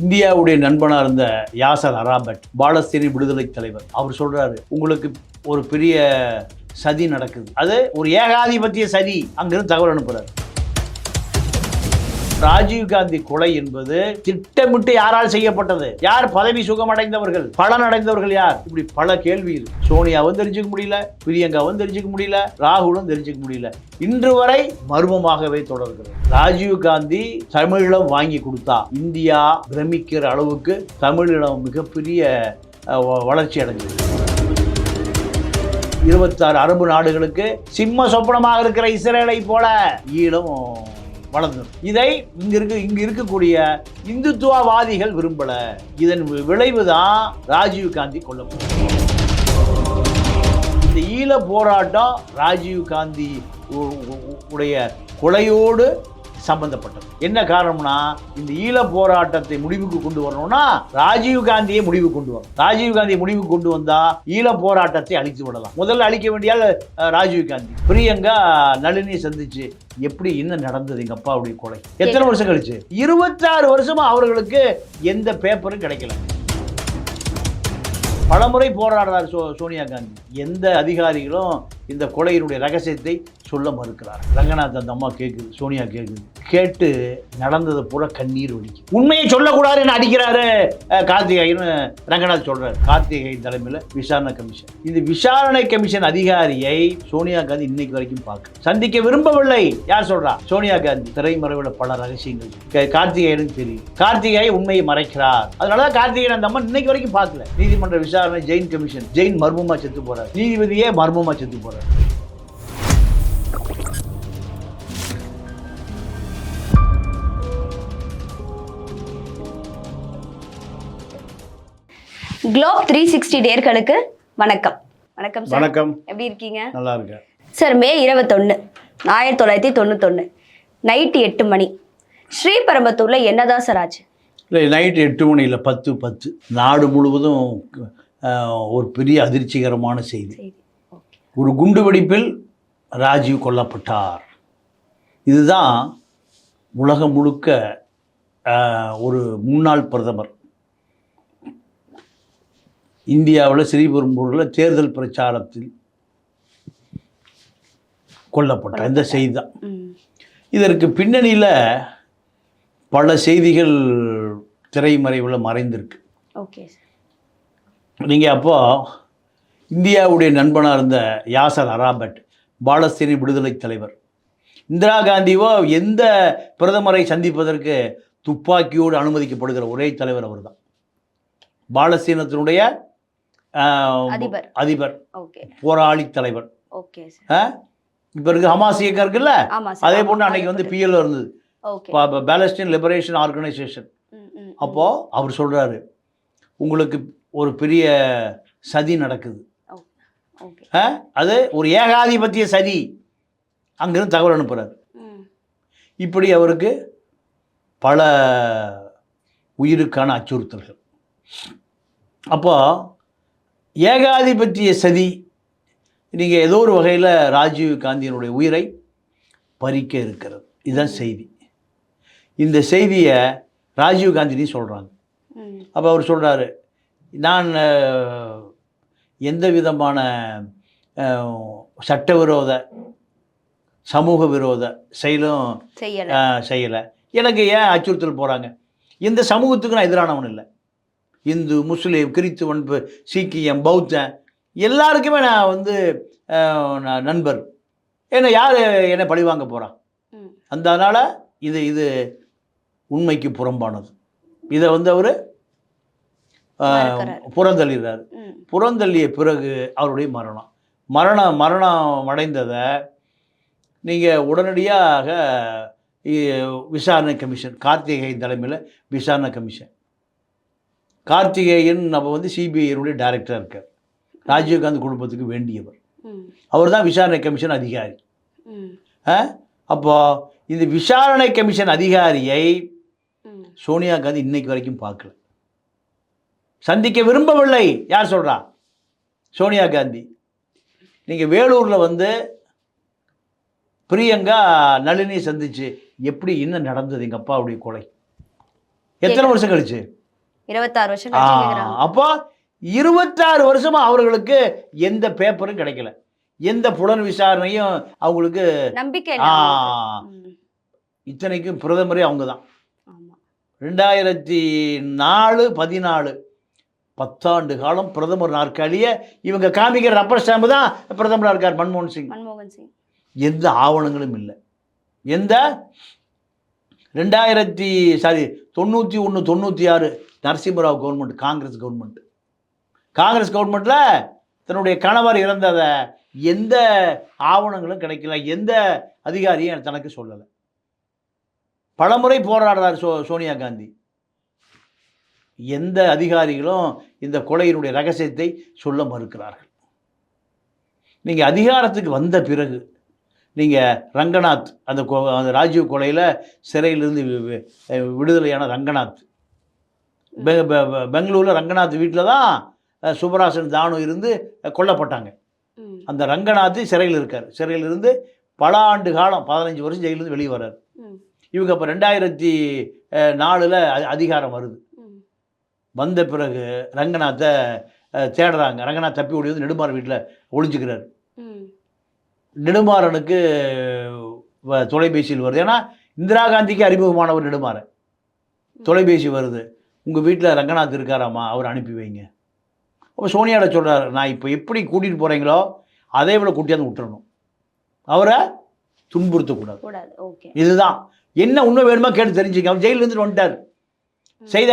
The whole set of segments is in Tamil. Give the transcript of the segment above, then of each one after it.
இந்தியாவுடைய நண்பனா இருந்த யாசர் அராபட் பாலஸ்தீன விடுதலை தலைவர் அவர் சொல்றாரு உங்களுக்கு ஒரு பெரிய சதி நடக்குது. அது ஒரு ஏகாதிபத்திய சதி அங்கிருந்து தகவல் அனுப்புறாரு. ராஜீவ் காந்தி கொலை என்பது திட்டமிட்டு யாரால் செய்யப்பட்டது? யார் பதவி சுகமடைந்தவர்கள்? பலன் அடைந்தவர்கள் யார்? இப்படி பல கேள்வி சோனியாவும் தெரிஞ்சுக்க முடியல பிரியங்காவும் தெரிஞ்சுக்க முடியல ராகுலும் தெரிஞ்சுக்க முடியல. இன்று வரை மர்மமாகவே தொடர்கிறது. ராஜீவ் காந்தி தமிழீழம் வாங்கி கொடுத்தா இந்தியா பிரமிக்கிற அளவுக்கு தமிழீழம் மிகப்பெரிய வ- வளர்ச்சி அடைஞ்சது இருபத்தாறு அரபு நாடுகளுக்கு சிம்ம சொப்பனமாக இருக்கிற இஸ்ரேலை போல ஈழம் வளர்ந்தது. இதை இங்க இருக்க இங்க இருக்கக்கூடிய இந்துத்துவவாதிகள் விரும்பல. இதன் வி- விளைவுதான் ராஜீவ் காந்தி கொல்லப்படும் இந்த ஈழ போராட்டம் ராஜீவ் காந்தி உடைய கொலையோடு சம்பந்தப்பட்டது. என்ன காரணம்னா இந்த ஈழ போராட்டத்தை முடிவுக்கு கொண்டு வரணும்னா ராஜீவ் காந்தியை முடிவு கொண்டு வரணும். ராஜீவ் காந்தியை முடிவு கொண்டு வந்தா ஈழ போராட்டத்தை அழித்து விடலாம். முதல்ல அழிக்க வேண்டியால் ராஜீவ் காந்தி. பிரியங்கா நளினி சந்திச்சு எப்படி என்ன நடந்தது எங்க அப்பாவுடைய கொலை? எத்தனை வருஷம் கழிச்சு? இருபத்தாறு வருஷமா அவர்களுக்கு எந்த பேப்பரும் கிடைக்கல. பலமுறை போராடுறார் சோ சோனியா காந்தி. எந்த அதிகாரிகளும் இந்த கொலையினுடைய ரகசியத்தை சொல்ல மறுக்கிறார். ரங்கநாத் அந்த அம்மா கேட்குது சோனியா கேட்குது கேட்டு நடந்ததை பூரா கண்ணீர் வடிக்கும் உண்மையை சொல்லக்கூடாதுன்னு அடிக்கிறாரு? கார்த்திகேயன் ரங்கநாத் சொல்றாரு. கார்த்திகேயன் தலைமையில் விசாரணை கமிஷன். இந்த விசாரணை கமிஷன் அதிகாரியை சோனியா காந்தி இன்னைக்கு வரைக்கும் பார்க்க சந்திக்க விரும்பவில்லை. யார் சொல்றா? சோனியா காந்தி. திரைமறைவில் பல ரகசியங்கள் கார்த்திகேயனும் தெரியும். கார்த்திகேயன் உண்மையை மறைக்கிறார். அதனாலதான் கார்த்திகேயன் அந்த அம்மா இன்னைக்கு வரைக்கும் பார்க்கல. நீதிமன்ற விசாரணை ஜெயின் கமிஷன். ஜெயின் மர்மமா செத்து போறார். நீதிபதியே மர்மமா செத்து போறார். குளோப் த்ரீ சிக்ஸ்டி டேர்களுக்கு வணக்கம். வணக்கம் சார். வணக்கம். எப்படி இருக்கீங்க? நல்லா இருக்கேன் சார் மே இருபத்தொன்று ஆயிரத்தி தொள்ளாயிரத்தி தொண்ணூத்தொன்று நைட்டு எட்டு மணி. ஸ்ரீபெரும்பத்தூர்ல என்னதான் சார் ஆச்சு? இல்லை நைட்டு எட்டு மணியில் பத்து பத்து. நாடு முழுவதும் அஹ், ஒரு பெரிய அதிர்ச்சிகரமான செய்தி. ஒரு குண்டுவெடிப்பில் ராஜீவ் கொல்லப்பட்டார். இதுதான் உலகம் முழுக்க அஹ், ஒரு முன்னாள் பிரதமர் இந்தியாவில் ஸ்ரீபெரும்பூரில் தேர்தல் பிரச்சாரத்தில் கொல்லப்பட்டார் இந்த செய்தி தான் இதற்கு பின்னணியில் பல செய்திகள் திரைமறைவில் மறைந்திருக்கு. ஓகே நீங்கள் அப்போ இந்தியாவுடைய நண்பனாக இருந்த யாசர் அராபட் பாலஸ்தீன விடுதலை தலைவர் இந்திரா காந்தியோ எந்த பிரதமரை சந்திப்பதற்கு துப்பாக்கியோடு அனுமதிக்கப்படுகிற ஒரே தலைவர் அவர்தான். பாலஸ்தீனத்தினுடைய ஆஹ், அதிபர். போராளி தலைவர் ஓகே சார். இப்போ இருக்கு ஹமாஸ் இயக்கம் இருக்குல்ல? அதே போன்று அன்னைக்கு வந்து பிஎல் இருந்தது. ஓகே. Palestine liberation organisation. அப்போது அவர் சொல்கிறாரு உங்களுக்கு ஒரு பெரிய சதி நடக்குது? அது ஒரு ஏகாதிபத்திய சதி. அங்கிருந்து தகவல் அனுப்புகிறார் இப்படி அவருக்கு பல உயிருக்கான அச்சுறுத்தல்கள். அப்போ ஏகாதிபத்திய சதி. நீங்கள் ஏதோ ஒரு வகையில் ராஜீவ் காந்தியினுடைய உயிரை பறிக்க இருக்கிறது. இதுதான் செய்தி. இந்த செய்தியை ராஜீவ் காந்தினி சொல்கிறாங்க அப்போ அவர் சொல்கிறாரு நான் எந்த விதமான சட்டவிரோத சமூக விரோத செயலும் செய்யலை. எனக்கு ஏன் அச்சுறுத்தல் போகிறாங்க இந்த சமூகத்துக்கு நான் எதிரானவன் இல்லை. இந்து முஸ்லீம் கிறித்துவன் சீக்கியம் பௌத்தன் எல்லாருக்குமே நான் வந்து நான் நண்பர். என்ன யார் என்னை பழிவாங்க போகிறான் அந்த அதனால் இது இது உண்மைக்கு புறம்பானது. இதை வந்து அவர். புறந்தள்ளிடுறாரு. புறந்தள்ளிய பிறகு அவருடைய மரணம். மரணம் மரணம் அடைந்ததை நீங்கள் உடனடியாக விசாரணை கமிஷன் கார்த்திகேயன் தலைமையில் விசாரணை கமிஷன். கார்த்திகேயன் நம்ம வந்து சிபிஐனுடைய டைரக்டராக இருக்கார். ராஜீவ்காந்தி குடும்பத்துக்கு வேண்டியவர். அவர் தான் விசாரணை கமிஷன் அதிகாரி? அப்போ இந்த விசாரணை கமிஷன் அதிகாரியை சோனியா காந்தி இன்னைக்கு வரைக்கும் பார்க்கல. சந்திக்க விரும்பவில்லை. யார் சொல்றா? சோனியா காந்தி. நீங்கள் வேலூரில் வந்து பிரியங்கா நளினி சந்திச்சு எப்படி என்ன நடந்தது எங்கள் அப்பாவுடைய கொலை? எத்தனை வருஷம் கழிச்சு? இருபத்தாறு வருஷம் அப்போ இருபத்தாறு வருஷமா அவர்களுக்கு எந்த பேப்பரும் கிடைக்கல. எந்த புலன் விசாரணையும் அவங்களுக்கு நம்பிக்கை இத்தனைக்கும் பிரதமரே அவங்க தான் ரெண்டாயிரத்தி நாலு பதினாலு பத்தாண்டு காலம் பிரதமர் நாற்காலியை இவங்க காமிக்கிற ரப்பர் ஸ்டாம்பு தான் பிரதமராக இருக்கார் மன்மோகன் சிங். மன்மோகன் சிங். எந்த ஆவணங்களும் இல்லை. எந்த? ரெண்டாயிரத்தி சாரி தொண்ணூற்றி ஒன்று தொண்ணூற்றி ஆறு நரசிம்மராவ் கவர்மெண்ட் காங்கிரஸ் கவர்மெண்ட் காங்கிரஸ் கவர்மெண்ட்டில் தன்னுடைய கணவர் இறந்ததை எந்த ஆவணங்களும் கிடைக்கல எந்த அதிகாரியும் தனக்கு சொல்லலை. பலமுறை போராடுறார் சோ சோனியா காந்தி. எந்த அதிகாரிகளும் இந்த கொலையினுடைய ரகசியத்தை சொல்ல மறுக்கிறார்கள். நீங்கள் அதிகாரத்துக்கு வந்த பிறகு நீங்கள் ரங்கநாத் அந்த அந்த ராஜீவ் கொலையில் சிறையிலிருந்து வி- விடுதலையான ரங்கநாத் பெங்களூரில் ரங்கநாத் வீட்டில் தான் அஹ், சுப்பராசன் தானு இருந்து கொல்லப்பட்டாங்க. அந்த ரங்கநாத் சிறையில் இருக்கார். சிறையில் இருந்து பல ஆண்டு காலம் பதினஞ்சு வருஷம் ஜெயிலிருந்து வெளியே வர்றார். இவங்க இப்போ ரெண்டாயிரத்தி நாலில் அதிகாரம் வருது. வந்த பிறகு ரங்கநாத்தை தேடுறாங்க. ரங்கநாத் தப்பி ஓடி வந்து நெடுமாறன் வீட்டில் ஒளிஞ்சுக்கிறார். ம், நெடுமாறனுக்கு தொலைபேசியில் வருது. ஏன்னா இந்திரா காந்திக்கு அறிமுகமானவர் நெடுமாறன். தொலைபேசி வருது. உங்கள் வீட்டில் ரங்கநாத் இருக்காராம்மா? அவர் அனுப்பி வைங்க. அப்போ சோனியாட சொல்கிறார் நான் இப்போ எப்படி கூட்டிகிட்டு போகிறீங்களோ அதே போல் கூட்டியாந்து விட்டுறணும். அவரை துன்புறுத்தக்கூடாது கூடாது. ஓகே. இதுதான். என்ன உண்மை வேணுமோ கேட்டு தெரிஞ்சுக்க அவர் ஜெயிலில் இருந்துட்டு வந்துட்டார். செய்த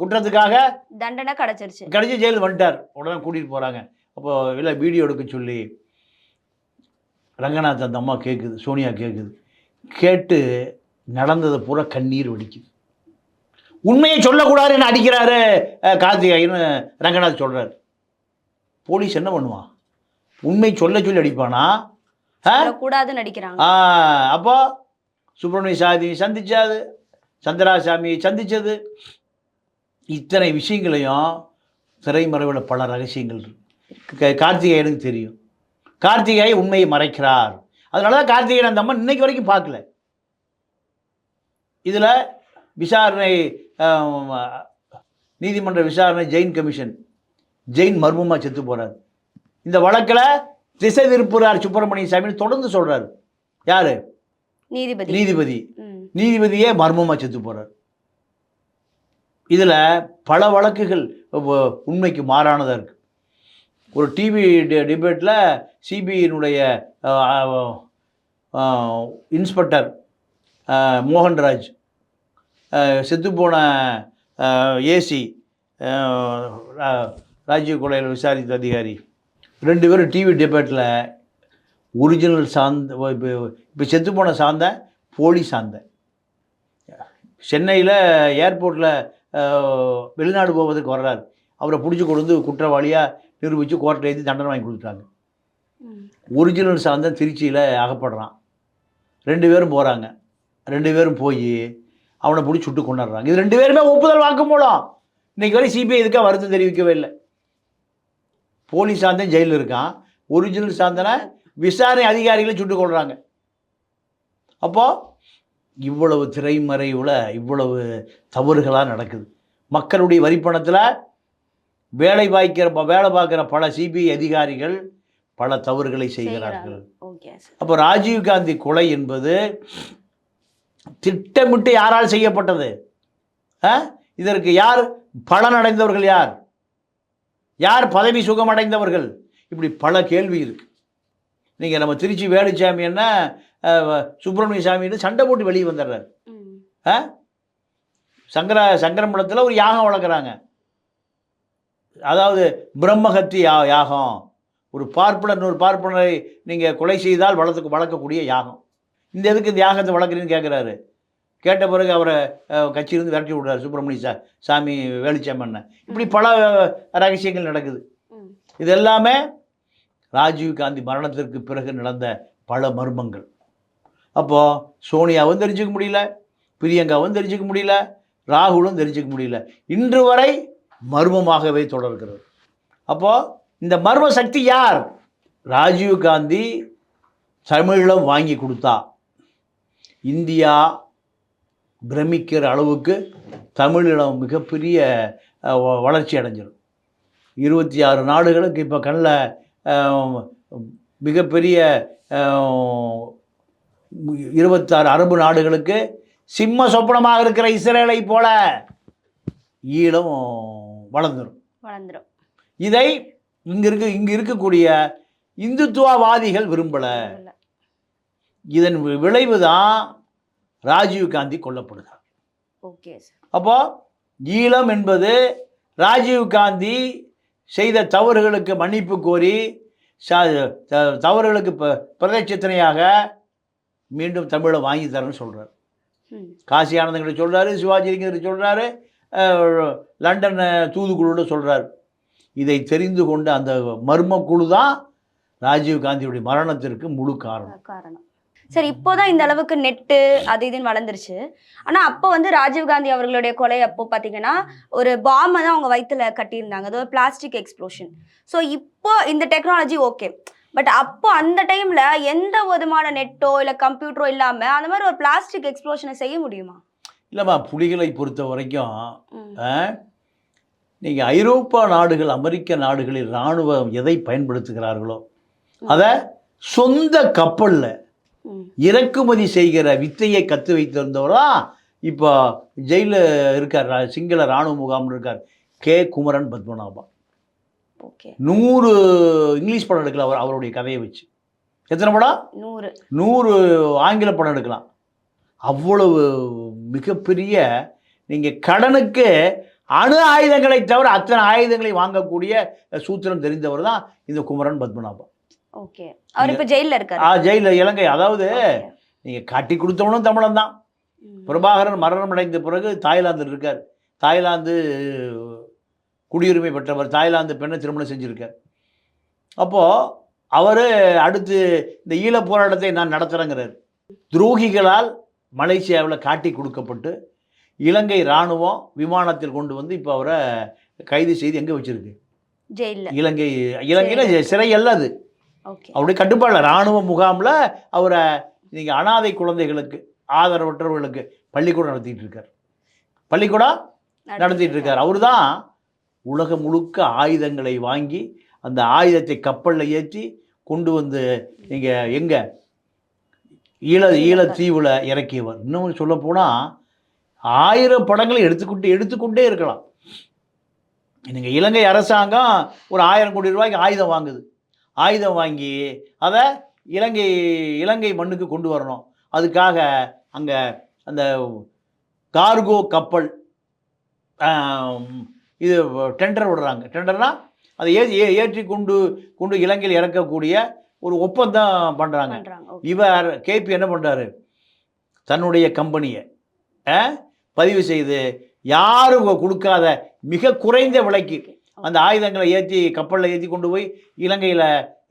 குற்றத்துக்காக தண்டனை கிடைச்சிருச்சு. கடைசி ஜெயிலுக்கு வந்துட்டார். உடனே கூட்டிகிட்டு போகிறாங்க அப்போ இல்லை வீடியோ எடுக்க சொல்லி ரங்கநாத் அந்த அம்மா கேட்குது சோனியா கேட்குது கேட்டு நடந்ததை பூரா கண்ணீர் வடிக்குது. உண்மையை சொல்லக்கூடாதுன்னு அடிக்கிறாரு கார்த்திகேயன்னு ரங்கநாத் சொல்கிறார் போலீஸ் என்ன பண்ணுவான் உண்மை சொல்ல சொல்லி அடிப்பானா? கூடாதுன்னு அப்போ சுப்பிரமணிய சாதி சந்திச்சாது சந்திராசாமியை சந்திச்சது. இத்தனை விஷயங்களையும் திரைமறைவில் பல ரகசியங்கள் கார்த்திகேயனுக்கு தெரியும். கார்த்திகேயன் உண்மையை மறைக்கிறார். அதனால தான் கார்த்திகேயன் அந்த அம்மா இன்னைக்கு வரைக்கும் பார்க்கல. இதில் விசாரணை நீதிமன்ற விசாரணை ஜெயின் கமிஷன். ஜெயின் மர்மமாக செத்து போகிறார் இந்த வழக்கில் திசை திருப்புறார் சுப்பிரமணிய சாமின்னு தொடர்ந்து சொல்கிறார் யார்? நீதிபதி. நீதிபதி. நீதிபதியே மர்மமாக செத்து போகிறார் இதில் பல வழக்குகள் உண்மைக்கு மாறானதாக இருக்குது ஒரு டிவி டிபேட்டில் சிபிஐனுடைய இன்ஸ்பெக்டர் மோகன்ராஜ் செத்துப்போன ஏசி ராஜீவ் கொலையில் விசாரித்த அதிகாரி. ரெண்டு பேரும் டிவி டிபேட்டில் ஒரிஜினல் சாந்த இப்போ இப்போ செத்துப்போன சாந்த போலி சாந்த. சென்னையில் ஏர்போர்ட்டில் வெளிநாடு போவதற்கு வர்றார். அவரை பிடிச்சி கொண்டு வந்து குற்றவாளியாக நிரூபித்து கோர்ட்டில் எழுதி தண்டனை வாங்கி கொடுத்துட்டாங்க. ஒரிஜினல் சாந்தன் திருச்சியில் அகப்படுறான். ரெண்டு பேரும் போகிறாங்க ரெண்டு பேரும் போய் அவனை பிடிச்சி சுட்டு கொண்டாடுறாங்க. இது ரெண்டு பேருமே ஒப்புதல் வாக்குமூலம் இன்னைக்கு வரை சிபிஐ இதுக்காக வருத்தம் தெரிவிக்கவே இல்லை. போலி சாந்தன் ஜெயிலில் இருக்கான். ஒரிஜினல் சாந்தனை விசாரணை அதிகாரிகளை சுட்டுக் கொள்கிறாங்க அப்போது இவ்வளவு திரைமறைவில் இவ்வளவு தவறுகளாக நடக்குது. மக்களுடைய வரிப்பணத்தில் வேலை பாய்க்கிற வேலை பார்க்குற பல சிபிஐ அதிகாரிகள் பல தவறுகளை செய்கிறார்கள். அப்போ ராஜீவ்காந்தி கொலை என்பது திட்டமிட்டு யாரால் செய்யப்பட்டது? இதற்கு யார் பலனடைந்தவர்கள் யார்? யார் பதவி சுகமடைந்தவர்கள்? இப்படி பல கேள்வி இருக்கு. நீங்கள் நம்ம திருச்சி வேலுச்சாமி என்ன சுப்பிரமணிய சாமின்னு சண்டை போட்டு வெளியே வந்துடுறாரு. ஆ? சங்கர சங்கரமடத்தில் ஒரு யாகம் வளர்க்குறாங்க. அதாவது பிரம்மஹத்தி யா யாகம். ஒரு பார்ப்பனர் ஒரு பார்ப்பனரை நீங்கள் கொலை செய்தால் வளர்த்து வளர்க்கக்கூடிய யாகம். இந்த எதுக்கு இந்த யாகத்தை வளர்க்குறீன்னு கேட்குறாரு கேட்ட பிறகு அவரை கட்சியிலிருந்து விரட்டி விடுறாரு சுப்பிரமணிய சா சாமி வேலுச்சாமண்ண இப்படி பல ரகசியங்கள் நடக்குது. இது எல்லாமே ராஜீவ் காந்தி மரணத்திற்கு பிறகு நடந்த பல மர்மங்கள். அப்போது சோனியாவும் தெரிஞ்சுக்க முடியல பிரியங்காவும் தெரிஞ்சுக்க முடியல ராகுலும் தெரிஞ்சுக்க முடியல. இன்று வரை மர்மமாகவே தொடர்கிறது. அப்போது இந்த மர்ம சக்தி யார்? ராஜீவ் காந்தி தமிழம் வாங்கி கொடுத்தா. இந்தியா பிரமிக்கிற அளவுக்கு தமிழீழம் மிகப்பெரிய வளர்ச்சி அடைஞ்சிடும். இருபத்தி ஆறு நாடுகளுக்கு இப்போ கண்ணில் மிகப்பெரிய இருபத்தாறு அரபு நாடுகளுக்கு சிம்ம சொப்பனமாக இருக்கிற இஸ்ரேலை போல ஈழம் வளர்ந்துடும் வளர்ந்துரும். இதை இங்க இருக்க இங்க இருக்கக்கூடிய இந்துத்துவவாதிகள் விரும்பல. இதன் வி- விளைவுதான் ராஜீவ் காந்தி கொல்லப்படுகிறார். ஓகே அப்போ ஈழம் என்பது ராஜீவ் காந்தி செய்த தவறுகளுக்கு மன்னிப்பு கோரி தவறுகளுக்கு பிரதட்சத்தனையாக மீண்டும் தமிழை வாங்கி தரேன்னு சொல்றார். ம். காசி ஆனந்தங்கிட்ட சொல்றாரு சிவாஜிங்கிட்ட சொல்றாரு அஹ், லண்டன் அஹ், தூதுக்குழுவோட சொல்றாரு. இதை தெரிந்து கொண்ட அந்த மர்ம குழு தான் ராஜீவ் காந்தியுடைய மரணத்திற்கு முழு காரணம். காரணம். சரி இப்போதான் இந்த அளவுக்கு நெட்டு அது இதுன்னு வளர்ந்துருச்சு. ஆனா அப்போ வந்து ராஜீவ்காந்தி அவர்களுடைய கொலை அப்போ பாத்தீங்கன்னா ஒரு பாம்பை தான் அவங்க வயித்துல கட்டியிருந்தாங்க. அது ஒரு பிளாஸ்டிக் எக்ஸ்ப்ளோஷன். ஸோ இப்போ இந்த டெக்னாலஜி ஓகே. பட் அப்போ அந்த டைம்ல எந்த விதமான நெட்டோ இல்ல கம்ப்யூட்டரோ இல்லாம அந்த மாதிரி ஒரு பிளாஸ்டிக் எக்ஸ்ப்ளோஷனை செய்ய முடியுமா? இல்லைம்மா புலிகளை பொறுத்த வரைக்கும் நீங்கள் ஐரோப்பா நாடுகள் அமெரிக்க நாடுகளில் இராணுவம் எதை பயன்படுத்துகிறார்களோ அதை சொந்த கப்பலில் இறக்குமதி செய்கிற வித்தையை கற்று வைத்திருந்தவர்? இப்போ ஜெயிலில் இருக்கார் சிங்கள இராணுவ முகாமில் இருக்கார் கே. குமரன் பத்மநாபா. நூறு இங்கிலீஷ் படம் எடுக்கலாம் அவர் அவருடைய கதையை வச்சு. எத்தனை படம்? நூறு. நூறு ஆங்கில படம் எடுக்கலாம். அவ்வளவு மிகப்பெரிய நீங்கள் கடனுக்கு அணு ஆயுதங்களை தவிர அத்தனை ஆயுதங்களை வாங்கக்கூடிய சூத்திரம் தெரிந்தவர் தான் இந்த குமரன் பத்மநாபம் ஓகே. அவர் இப்ப ஜெயில்ல இருக்காரு. ஆ ஜெயிலில் இலங்கை. அதாவது. நீங்கள் காட்டி கொடுத்தவனும் தமிழன் தான் பிரபாகரன் மரணம் அடைந்த பிறகு தாய்லாந்தில் இருக்கார். தாய்லாந்து குடியுரிமை பெற்றவர் தாய்லாந்து பெண்ணை திருமணம் செஞ்சுருக்கார். அப்போது அவர் அடுத்து இந்த ஈழப் போராட்டத்தை நான் நடத்துகிறேங்கிறார் துரோகிகளால் மலேசியாவில் காட்டி கொடுக்கப்பட்டு இலங்கை இராணுவம் விமானத்தில் கொண்டு வந்து இப்போ அவரை கைது செய்து எங்கே வச்சிருக்கு? ஜெயில்ல. இலங்கை இலங்கையில் சிறை அல்ல அது. அவருடைய கட்டுப்பாடில் இராணுவ முகாமில் அவரை நீங்கள் அனாதை குழந்தைகளுக்கு ஆதரவற்றவர்களுக்கு பள்ளிக்கூடம் நடத்திட்டு இருக்கார் பள்ளிக்கூடம் நடத்திட்டு இருக்கார். அவர் தான் உலகம் முழுக்க ஆயுதங்களை வாங்கி அந்த ஆயுதத்தை கப்பலில் ஏற்றி கொண்டு வந்து நீங்கள் எங்கே? ஈழ ஈழத்தீவில் இறக்கியவர். இன்னும் சொல்ல போனால் ஆயிரம் படங்களை எடுத்துக்கிட்டு எடுத்துக்கொண்டே இருக்கலாம். நீங்கள் இலங்கை அரசாங்கம் ஒரு ஆயிரம் கோடி ரூபாய்க்கு ஆயுதம் வாங்குது. ஆயுதம் வாங்கி அதை இலங்கை இலங்கை மண்ணுக்கு கொண்டு வரணும். அதுக்காக அங்கே அந்த கார்கோ கப்பல் இது டெண்டர் விடுறாங்க. டெண்டர்னா அதை ஏ ஏற்றி கொண்டு கொண்டு இலங்கையில் இறக்கக்கூடிய ஒரு ஒப்பந்தம் பண்ணுறாங்க. இவர் கேபி என்ன பண்ணுறாரு தன்னுடைய கம்பெனியை பதிவு செய்து யாரும் கொடுக்காத மிக குறைந்த விலைக்கு அந்த ஆயுதங்களை ஏற்றி கப்பலில் ஏற்றி கொண்டு போய் இலங்கையில்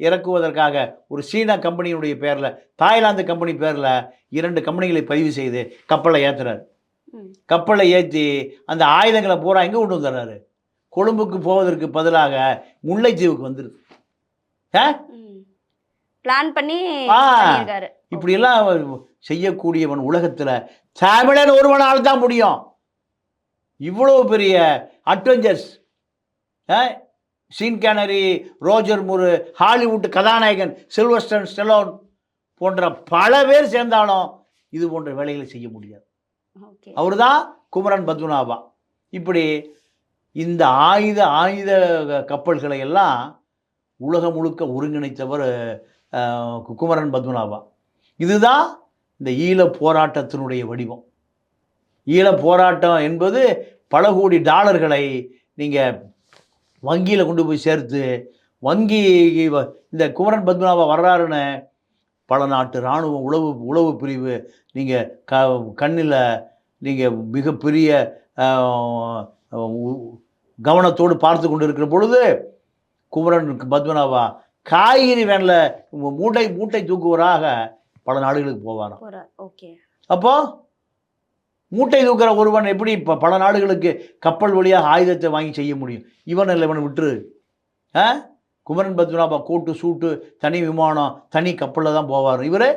இறக்குவதற்காக ஒரு சீனா கம்பெனியினுடைய பேரில் தாய்லாந்து கம்பெனி பேரில் இரண்டு கம்பெனிகளை பதிவு செய்து கப்பலை ஏற்றுறாரு. கப்பலை ஏற்றி அந்த ஆயுதங்களை பூரா எங்கே கொண்டு வந்துடுறாரு கொழும்புக்கு போவதற்கு பதிலாக முல்லைத்தீவுக்கு வந்துடுது பிளான் பண்ணி இப்படியெல்லாம் செய்யக்கூடியவன் உலகத்தில் தமிழன் ஒருவனால் தான் முடியும். இவ்வளவு பெரிய adventures Sean Connery Roger Moore Hollywood கதாநாயகன் சில்வஸ்டன் ஸ்டெலோன் போன்ற பல பேர் சேர்ந்தாலும் இது போன்ற வேலைகளை செய்ய முடியாது. அவர் தான் குமரன் பத்மநாபா. இப்படி இந்த ஆயுத ஆயுத கப்பல்களை எல்லாம் உலகம் முழுக்க ஒருங்கிணைத்தவர் குமரன் பத்மநாபா. இதுதான் இந்த ஈழ போராட்டத்தினுடைய வடிவம். ஈழ போராட்டம் என்பது பல கோடி டாலர்களை நீங்கள் வங்கியில் கொண்டு போய் சேர்த்து வங்கி வ- இந்த குமரன் பத்மநாபா வர்றாருன்னு பல நாட்டு இராணுவ உளவு உளவு பிரிவு நீங்கள் க கண்ணில் நீங்கள் மிகப்பெரிய கவனத்தோடு பார்த்து கொண்டு இருக்கிற பொழுது குமரன் பத்மநாபா காய்கறி வேனில் மூட்டை மூட்டை தூக்குவராக பல நாடுகளுக்கு போவாராம். ஓகே. அப்போ மூட்டை தூக்குற ஒருவன் எப்படி இப்போ பல நாடுகளுக்கு கப்பல் வழியாக ஆயுதத்தை வாங்கி செய்ய முடியும்? இவன் இல்லை இவனை விட்டுரு. ஆ? குமரன் பத்மநாபா கோட்டு சூட்டு தனி விமானம் தனி கப்பலில் தான் போவார். இவர்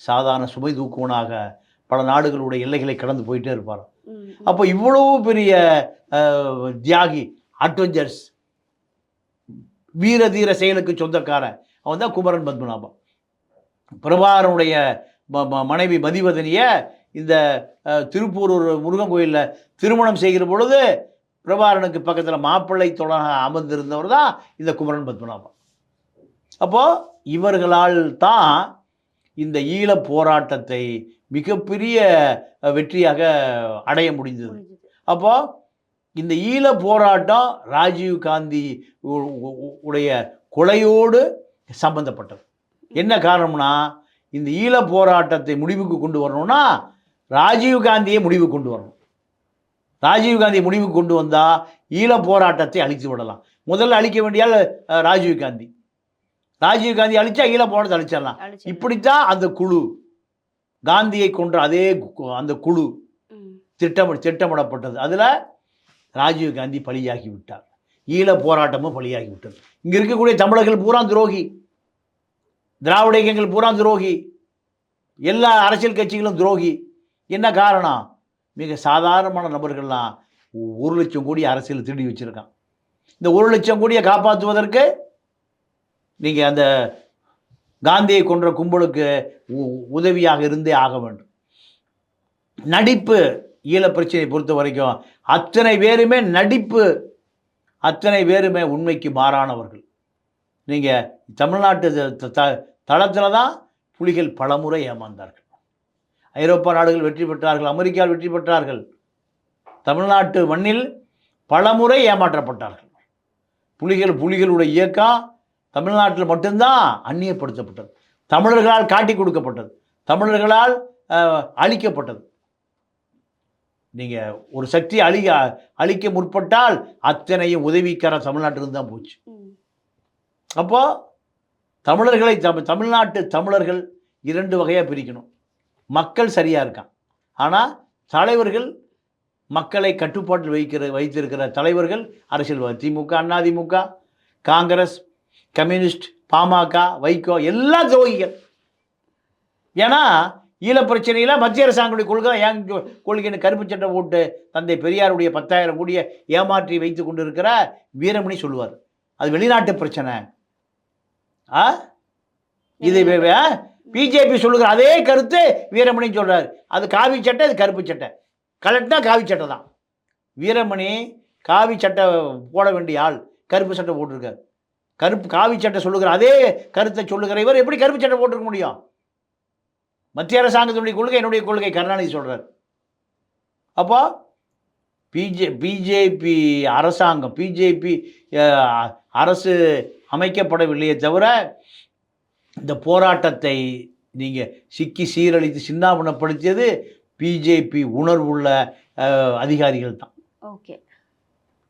சாதாரண சுமை தூக்குவனாக பல நாடுகளுடைய எல்லைகளை கடந்து போயிட்டே இருப்பாராம் ம், அப்போ இவ்வளவு பெரிய தியாகி அட்வென்ச்சர்ஸ் வீர தீர செயலுக்கு சொந்தக்காரன். அவன் தான் குமரன் பத்மநாபம். ம- மனைவி மதிவதனிய இந்த அஹ், திருப்பூர் ஒரு முருகன் கோயிலில் திருமணம் செய்கிற பொழுது பிரபாகரனுக்கு பக்கத்தில் மாப்பிள்ளை தொடராக அமர்ந்திருந்தவர் தான் இந்த குமரன் பத்மநாபம் அப்போது இவர்களால் தான் இந்த ஈழப் போராட்டத்தை மிகப்பெரிய வெற்றியாக அடைய முடிந்தது. புரிஞ்சுது. அப்போ இந்த ஈழ போராட்டம் ராஜீவ் காந்தி உடைய கொலையோடு சம்பந்தப்பட்டது. என்ன காரணம்னா இந்த ஈழ போராட்டத்தை முடிவுக்கு கொண்டு வரணும்னா ராஜீவ் காந்தியை முடிவு கொண்டு வரணும். ராஜீவ் காந்தியை முடிவுக்கு கொண்டு வந்தால் ஈழ போராட்டத்தை அழித்து விடலாம். முதல்ல அழிக்க வேண்டிய ஆள், அஹ், ராஜீவ் காந்தி. ராஜீவ் காந்தி அழிச்சா ஈழ போராட்டத்தை அழிச்சிடலாம். இப்படித்தான் அந்த குழு காந்தியை கொன்ற அதே அந்த குழு ம், திட்டம் திட்டமிடப்பட்டது. அதில் ராஜீவ் காந்தி பலியாகி விட்டார். ஈழ போராட்டமும் பலியாகி விட்டது. இங்கே இருக்கக்கூடிய தமிழர்கள் பூரா துரோகி. திராவிட இயக்கங்கள் பூரா துரோகி. எல்லா அரசியல் கட்சிகளும் துரோகி. என்ன காரணம்? மிக சாதாரணமான நபர்கள்லாம் ஒரு லட்சம் கோடி அரசியல் திருடி வச்சிருக்கான். இந்த ஒரு லட்சம் கோடியை காப்பாற்றுவதற்கு நீங்கள் அந்த காந்தியை கொன்ற கும்பலுக்கு உ- உதவியாக இருந்தே ஆக வேண்டும். நடிப்பு ஈழ பிரச்சனையை பொறுத்த வரைக்கும் அத்தனை பேருமே நடிப்பு அத்தனை பேருமே உண்மைக்கு மாறானவர்கள். நீங்கள் தமிழ்நாட்டு த- த தளத்தில் தான் புலிகள் பலமுறை ஏமாந்தார்கள். ஐரோப்பா நாடுகள் வெற்றி பெற்றார்கள் அமெரிக்காவில் வெற்றி பெற்றார்கள். தமிழ்நாட்டு மண்ணில் பலமுறை ஏமாற்றப்பட்டார்கள். புலிகள் புலிகளுடைய இயக்கம் தமிழ்நாட்டில் மட்டும்தான் அந்நியப்படுத்தப்பட்டது. தமிழர்களால் காட்டி கொடுக்கப்பட்டது. தமிழர்களால் அழிக்கப்பட்டது. நீங்கள் ஒரு சக்தி அழிக்க அழிக்க முற்பட்டால் அத்தனையும் உதவிக்கார தமிழ்நாட்டிலிருந்து தான் போச்சு. ம், அப்போ தமிழர்களை தமிழ் தமிழ்நாட்டு தமிழர்கள் இரண்டு வகையாக பிரிக்கணும். மக்கள் சரியாக இருக்கான். ஆனால் தலைவர்கள் மக்களை கட்டுப்பாட்டில் வைக்கிற வைத்திருக்கிற தலைவர்கள் அரசியல்வாதி. திமுக அதிமுக காங்கிரஸ் கம்யூனிஸ்ட் பாமக வைகோ எல்லா துரோகிகள். ஏன்னா ஈழப் பிரச்சனையில் மத்திய அரசாங்கத்துடைய கொள்கை ஏன் கொள்கைன்னு கருப்பு சட்டை போட்டு தந்தை பெரியாருடைய பத்தாயிரம் கோடியை ஏமாற்றி வைத்து கொண்டு இருக்கிற வீரமணி சொல்லுவார். அது வெளிநாட்டு பிரச்சனை. ஆ? இது பிஜேபி சொல்லுகிற அதே கருத்து வீரமணின்னு சொல்கிறார் அது காவி சட்டை அது கருப்பு சட்டை. கலெக்ட்னா காவி சட்டை தான். வீரமணி காவி சட்டை போட வேண்டிய ஆள் கருப்பு சட்டை போட்டிருக்கார். கருப்பு காவி சட்டை சொல்லுகிற அதே கருத்தை சொல்லுகிற இவர் எப்படி கருப்பு சட்டை போட்டிருக்க முடியும்? மத்திய அரசாங்கத்தினுடைய கொள்கை என்னுடைய கொள்கை கருணாநிதி சொல்கிறார் அப்போ பிஜே பிஜேபி அரசாங்கம் பிஜேபி அரசு அமைக்கப்படவில்லையே தவிர இந்த போராட்டத்தை நீங்கள் சிக்கி சீரழித்து சின்னாபனப்படுத்தியது பிஜேபி உணர்வுள்ள அதிகாரிகள் தான். ஓகே.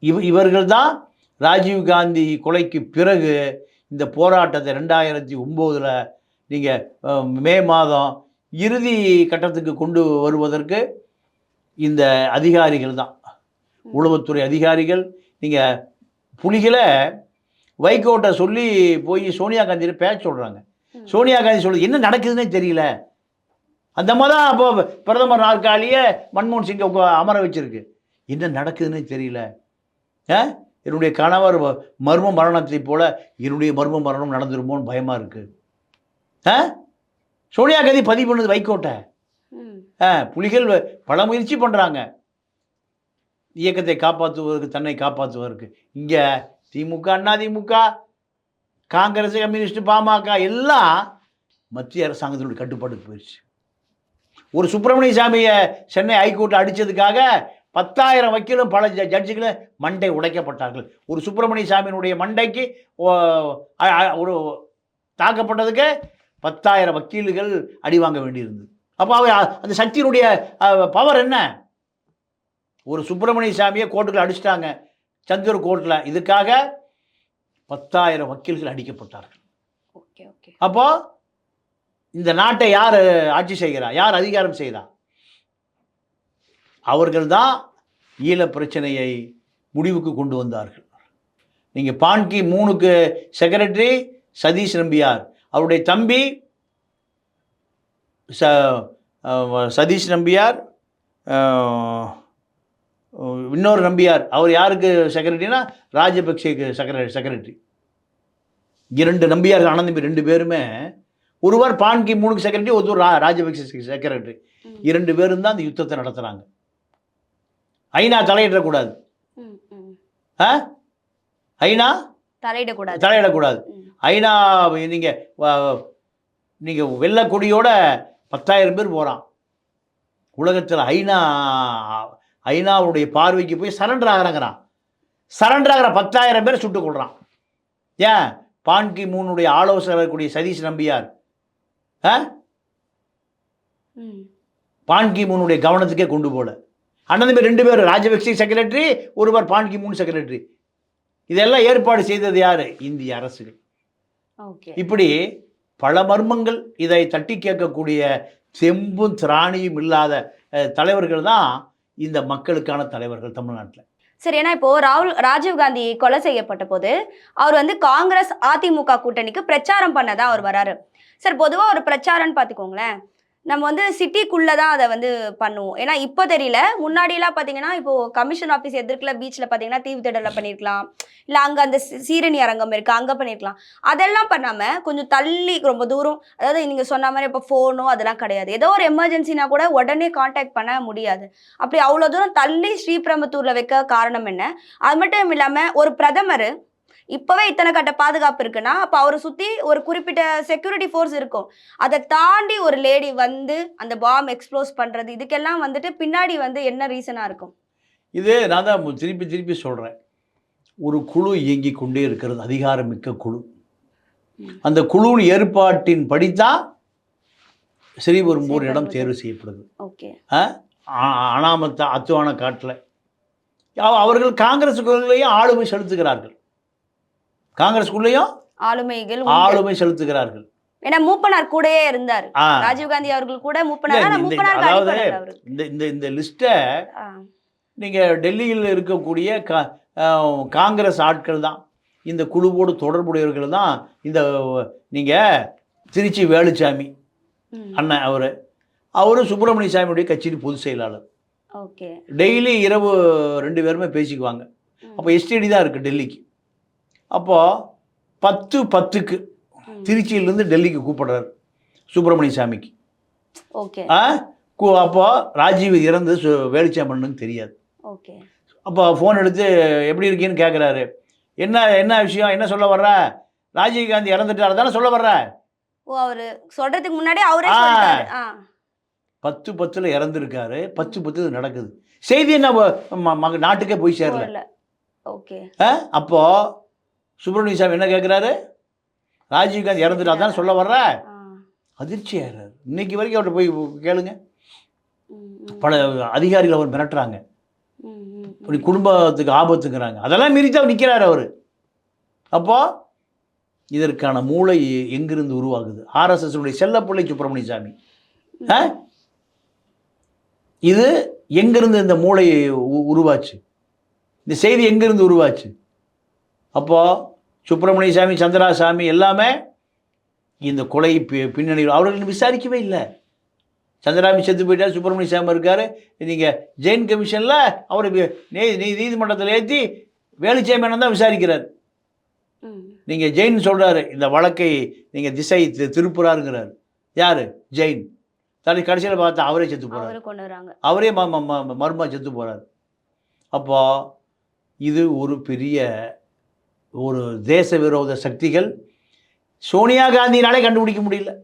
இவ இவர்கள் தான் ராஜீவ் காந்தி கொலைக்கு பிறகு இந்த போராட்டத்தை ரெண்டாயிரத்தி ஒம்போதில் நீங்கள் மே மாதம் இறுதி கட்டத்துக்கு கொண்டு வருவதற்கு இந்த அதிகாரிகள் தான். உளவுத்துறை அதிகாரிகள் நீங்கள் புலிகளை வைகோட்டை சொல்லி போய் சோனியா காந்தியில பேச சொல்கிறாங்க. சோனியா காந்தி சொல்லுது என்ன நடக்குதுன்னே தெரியல. அந்த மாதிரி தான் அப்போ பிரதமர் நாற்காலியை மன்மோகன் சிங்கை அமர வச்சிருக்கு. என்ன நடக்குதுன்னே தெரியல. என்னுடைய கணவர் மர்ம மரணத்தைப் போல என்னுடைய மர்ம மரணம் நடந்துருமோன்னு பயமாக இருக்குது ஆ? சோனியா காந்தி பதிவு பண்ணது வைகோட்டை. ஆ புலிகள் பல முயற்சி பண்ணுறாங்க இயக்கத்தை காப்பாற்றுவதற்கு தன்னை காப்பாற்றுவதற்கு இங்கே திமுக அதிமுக காங்கிரஸ் கம்யூனிஸ்ட் பாமக எல்லாம் மத்திய அரசாங்கத்தினுடைய கட்டுப்பாட்டுக்கு போயிடுச்சு ஒரு சுப்பிரமணிய சாமியை சென்னை ஹைகோர்ட்டில் அடித்ததுக்காக பத்தாயிரம் வக்கீலும் பல ஜ- ஜட்ஜுகளும் மண்டை உடைக்கப்பட்டார்கள். ஒரு சுப்பிரமணிய சாமியினுடைய மண்டைக்கு ஓ, ஒரு தாக்கப்பட்டதுக்கு பத்தாயிரம் வக்கீல்கள் அடி வாங்க வேண்டியிருந்தது. அப்போ அவர் அந்த சக்தியினுடைய பவர் என்ன? ஒரு சுப்பிரமணிய சாமியை கோர்ட்டுக்குள்ள அடிச்சிட்டாங்க. சந்தூர் கோர்ட்டில் இதுக்காக பத்தாயிரம் வக்கீல்கள் அடிக்கப்பட்டார்கள். Okay okay. அப்போ இந்த நாட்டை யார் ஆட்சி செய்கிறா? யார் அதிகாரம் செய்கிறா அவர்கள்தான் ஈழப் பிரச்சனையை முடிவுக்கு கொண்டு வந்தார்கள். நீங்கள் பான்கி மூணுக்கு செக்ரட்டரி சதீஷ் நம்பியார். அவருடைய தம்பி ச சதீஷ் நம்பியார் இன்னொரு நம்பியார். அவர் யாருக்கு செக்ரட்டரினா ராஜபக்சேக்கு செக்ரட்டரி செக்ரட்டரி இரண்டு நம்பியார் ஆனந்த் ரெண்டு பேருமே ஒருவர் பான்கி மூணுக்கு செக்ரட்டரி ஒருத்தர் ரா ராஜபக்சே செக்ரட்டரி. இரண்டு பேரும் தான் அந்த யுத்தத்தை நடத்துகிறாங்க ஐநா தலையிடக்கூடாது. ஆ? ஐநா? தலையிடக்கூடாது. தலையிடக்கூடாது. ஐநா நீங்கள் நீங்கள் வெள்ளக்கொடியோட பத்தாயிரம் பேர் போகிறான் உலகத்தில் ஐநா ஐநாவுடைய பார்வைக்கு போய் சரண்டர் ஆகிறாங்கிறான். சரண்டர் ஆகிற பத்தாயிரம் பேர் சுட்டுக் கொள்றான் ஏன்? பான்கி மூனுடைய ஆலோசகர் கூடிய சதீஷ் நம்பியார். பான்கி மூனுடைய கவனத்துக்கே கொண்டு போல. அண்ணன் பேர் ரெண்டு பேர் ராஜபக்சே செக்ரட்டரி ஒருவர் பான்கி மூன் செக்ரட்டரி இதெல்லாம் ஏற்பாடு செய்தது யார்? இந்திய அரசுகள். ஓகே. இப்படி பல மர்மங்கள் இதை தட்டி கேட்கக்கூடிய செம்பும் திராணியும் இல்லாத தலைவர்கள் தான் இந்த மக்களுக்கான தலைவர்கள் தமிழ்நாட்டில். சரி ஏன்னா இப்போ ராகுல் ராஜீவ் காந்தி கொலை செய்யப்பட்ட போது அவர் வந்து காங்கிரஸ் அதிமுக கூட்டணிக்கு பிரச்சாரம் பண்ணதான் அவர் வராரு. சார் பொதுவாக ஒரு பிரச்சாரம்னு பார்த்துக்கோங்களேன். நம்ம வந்து சிட்டிக்குள்ளே தான் அதை வந்து பண்ணுவோம். ஏன்னா இப்போ தெரியல. முன்னாடியெல்லாம் பார்த்தீங்கன்னா இப்போ கமிஷன் ஆஃபீஸ் எதிர்க்கல பீச்சில் பார்த்தீங்கன்னா தீவு திடலில் பண்ணியிருக்கலாம் இல்லை அங்கே அந்த சீரணி அரங்கம் இருக்குது அங்கே பண்ணியிருக்கலாம் அதெல்லாம் பண்ணாமல் கொஞ்சம் தள்ளி ரொம்ப தூரம் அதாவது நீங்கள் சொன்ன மாதிரி இப்போ ஃபோனோ அதெல்லாம் கிடையாது. ஏதோ ஒரு எமர்ஜென்சினா கூட உடனே காண்டாக்ட் பண்ண முடியாது. அப்படி அவ்வளோ தூரம் தள்ளி ஸ்ரீபெரும்புத்தூரில் வைக்க காரணம் என்ன? அது மட்டும் இல்லாமல் ஒரு பிரதமர் இப்போவே இத்தனை கட்ட பாதுகாப்பு இருக்குன்னா அப்போ அவரை சுற்றி ஒரு குறிப்பிட்ட செக்யூரிட்டி ஃபோர்ஸ் இருக்கும். அதை தாண்டி ஒரு லேடி வந்து அந்த பாம் எக்ஸ்ப்ளோஸ் பண்ணுறது இதுக்கெல்லாம் வந்துட்டு பின்னாடி வந்து என்ன ரீசனாக இருக்கும்? இது நான் தான் திருப்பி திருப்பி சொல்கிறேன் ஒரு குழு இயங்கி கொண்டே இருக்கிறது அதிகாரமிக்க குழு. அந்த குழுவின் ஏற்பாட்டின் படித்தான் ஸ்ரீபெரும்பூர் இடம் ஸ்ரீபெரும்புதூர். தேர்வு செய்யப்படுது. ஓகே. ஆ- அனாமத்த அத்துவான காட்டில். அவர்கள் காங்கிரஸுக்குள்ளேயும் ஆளுமை செலுத்துகிறார்கள். காங்கிரஸுக்குள்ளேயும் ஆளுமைகள். ஆளுமை செலுத்துகிறார்கள். ஏன்னா மூப்பனார் கூடயே இருந்தார். ராஜீவ்காந்தி அவர்கள் கூட மூப்பனார். அதாவது இந்த இந்த இந்த லிஸ்ட்டை நீங்கள் டெல்லியில் இருக்கக்கூடிய கா காங்கிரஸ் ஆட்கள் தான். இந்த குழுவோடு தொடர்புடையவர்கள் தான். இந்த நீங்கள் திருச்சி வேலுச்சாமி அண்ணன் அவர். அவரும் சுப்பிரமணிய சாமியுடைய கட்சியின் பொதுச் செயலாளர். ஓகே. டெய்லி இரவு ரெண்டு பேருமே பேசிக்குவாங்க. அப்போ எஸ்டிடி தான் இருக்குது டெல்லிக்கு. அப்போது பத்து பத்துக்கு திருச்சியிலேருந்து டெல்லிக்கு கூப்பிடுறாரு சுப்பிரமணிய சாமிக்கு. ஓகே. ஆ? கு- அப்போ ராஜீவ் இறந்து சு வேலுச்சாமனுக்கு தெரியாது. ஓகே. அப்போ ஃபோன் எடுத்து எப்படி இருக்கீன்னு கேட்குறாரு என்ன என்ன விஷயம்? என்ன சொல்ல வர்ற? ராஜீவ் காந்தி இறந்துட்டாரு தானே சொல்ல வர்ற? ஓ அவரு சொல்றதுக்கு முன்னாடி அவரே பத்து பத்தில் இறந்துருக்காரு. பத்து பத்து நடக்குது. செய்தி என்ன நாட்டுக்கே போய் சேரல. ஓகே. ஆ? சுப்பிரமணிய சாமி என்ன கேட்குறாரு ராஜீவ் காந்தி இறந்துட்டா தானே சொல்ல வர்ற? ஆ. அதிர்ச்சி ஆகிறாரு இன்னைக்கு வரைக்கும் அவர்கிட்ட போய் கேளுங்க. பல அதிகாரிகள் அவர் மிரட்டுறாங்க. இப்படி குடும்பத்துக்கு ஆபத்துங்கிறாங்க. அதெல்லாம் மீறி தான் நிற்கிறார் அவர். அப்போ இதற்கான மூளை எங்கிருந்து உருவாகுது? ஆர்எஸ்எஸ் உடைய செல்லப்பிள்ளை சுப்பிரமணிய சாமி? இது எங்கிருந்து இந்த மூளை உருவாச்சு? இந்த செய்தி எங்கிருந்து உருவாச்சு? அப்போ சுப்பிரமணிய சாமி சந்திராசாமி எல்லாமே இந்த கொலை பின்னணியில் அவர்கள் விசாரிக்கவே இல்லை. சந்திராமி செத்து போயிட்டார் சுப்பிரமணிய சாமி இருக்கார். நீங்கள் ஜெயின் கமிஷனில் அவர் நீ நீதிமன்றத்தில் ஏற்றி வேலுச்சாமியானன் தான் விசாரிக்கிறார். நீங்கள் ஜெயின் சொல்கிறாரு இந்த வழக்கை நீங்கள் திசை திருப்புறாருங்கிறார். யார்? ஜெயின். தலை கடைசியில் பார்த்தா அவரே செத்து போகிறார் அவரு மர்மா செத்து போகிறார் அப்போ இது ஒரு பெரிய ஒரு தேச விரோத சக்திகள் சோனியா காந்தினாலே கண்டுபிடிக்க முடியல.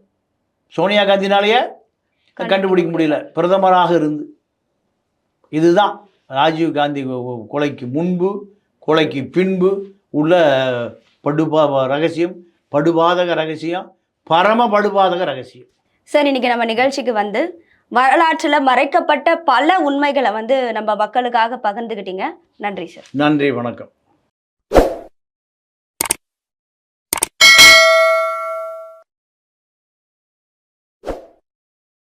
சோனியா காந்தினாலேயே கண்டுபிடிக்க முடியல. பிரதமராக இருந்து. இதுதான் ராஜீவ் காந்தி கொலைக்கு முன்பு கொலைக்கு பின்பு உள்ள படுபா ரகசியம் படுபாதக ரகசியம் பரம படுபாதக ரகசியம். சார் இன்னைக்கு நம்ம நிகழ்ச்சிக்கு வந்து வரலாற்றில் மறைக்கப்பட்ட பல உண்மைகளை வந்து நம்ம மக்களுக்காக பகிர்ந்துக்கிட்டீங்க நன்றி சார். நன்றி வணக்கம்.